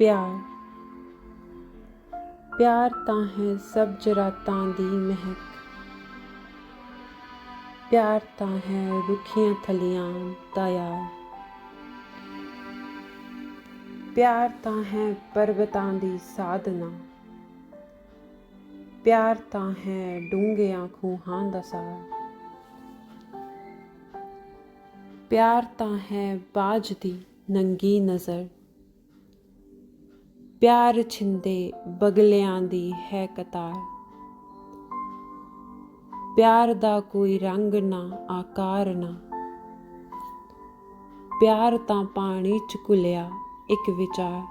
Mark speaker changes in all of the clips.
Speaker 1: ਪਿਆਰ। ਪਿਆਰ ਤਾਂ ਹੈ ਸਭ ਜਰਾਤਾਂ ਦੀ ਮਹਿਕ। ਪਿਆਰ ਤਾਂ ਹੈ ਰੁੱਖੀਆਂ ਥਲੀਆਂ ਦਾ ਯਾਰ। ਪਿਆਰ ਤਾਂ ਹੈ ਪਰਬਤਾਂ ਦੀ ਸਾਧਨਾ। ਪਿਆਰ ਤਾਂ ਹੈ ਡੂੰਘਿਆਂ ਖੂਹਾਂ ਦਾ ਸਾਰ। ਪਿਆਰ ਤਾਂ ਹੈ ਬਾਜ ਦੀ ਨੰਗੀ ਨਜ਼ਰ। ਪਿਆਰ ਛਿੰਦੇ ਬਗਲਿਆਂ ਦੀ ਹੈ ਕਤਾਰ। ਪਿਆਰ ਦਾ ਕੋਈ ਰੰਗ ਨਾ, ਆਕਾਰ ਨਾ। ਪਿਆਰ ਤਾਂ ਪਾਣੀ ਚ ਘੁਲਿਆ ਇੱਕ ਵਿਚਾਰ।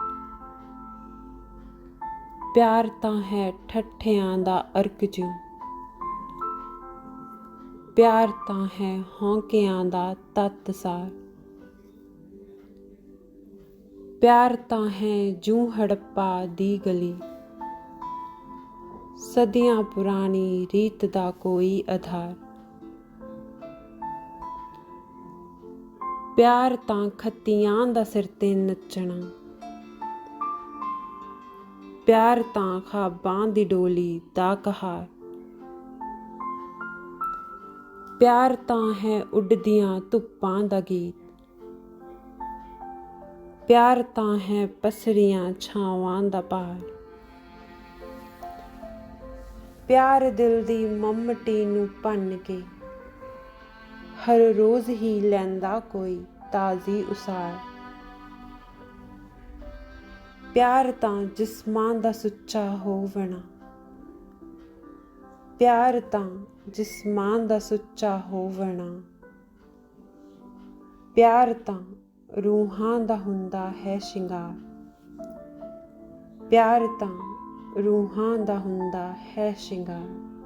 Speaker 1: ਪਿਆਰ ਤਾਂ ਹੈ ਠੱਠਿਆਂ ਦਾ ਅਰਕ ਜਿਉ। ਪਿਆਰ ਤਾਂ ਹੈ ਹੌਂਕਿਆਂ ਦਾ ਤਤ ਸਾਰ। ਪਿਆਰ ਤਾਂ ਹੈ ਜੂ ਹੜੱਪਾ ਦੀ ਗਲੀ। ਸਦੀਆਂ ਪੁਰਾਣੀ ਰੀਤ ਦਾ ਕੋਈ ਆਧਾਰ। ਪਿਆਰ ਤਾਂ ਖੱਤੀਆਂ ਦਾ ਸਿਰ ਤੇ ਨੱਚਣਾ। ਪਿਆਰ ਤਾਂ ਖਾਬਾਂ ਦੀ ਡੋਲੀ ਦਾ ਕਹਾਰ। ਪਿਆਰ ਤਾਂ ਹੈ ਉੱਡਦੀਆਂ ਧੁੱਪਾਂ ਦਾ ਗੀਤ। ਪਿਆਰ ਤਾਂ ਹੈ ਪਸਰੀਆਂ ਛਾਵਾਂ ਦਾ ਪਾਰ ਪਿਆਰ ਦਿਲ ਦੀ ਮਮਟੀ ਨੂੰ ਭੰਨ ਕੇ, ਹਰ ਰੋਜ਼ ਹੀ ਲੈਂਦਾ ਕੋਈ ਤਾਜ਼ੀ ਉਸਾਰ। ਪਿਆਰ ਤਾਂ ਜਿਸਮਾਂ ਦਾ ਸੁੱਚਾ ਹੋਵਣਾ, ਪਿਆਰ ਤਾਂ ਜਿਸਮਾਂ ਦਾ ਸੁੱਚਾ ਹੋਵਣਾ, ਪਿਆਰ ਤਾਂ ਰੂਹਾਂ ਦਾ ਹੁੰਦਾ ਹੈ ਸ਼ਿੰਗਾਰ। ਪਿਆਰ ਤਾਂ ਰੂਹਾਂ ਦਾ ਹੁੰਦਾ ਹੈ ਸ਼ਿੰਗਾਰ।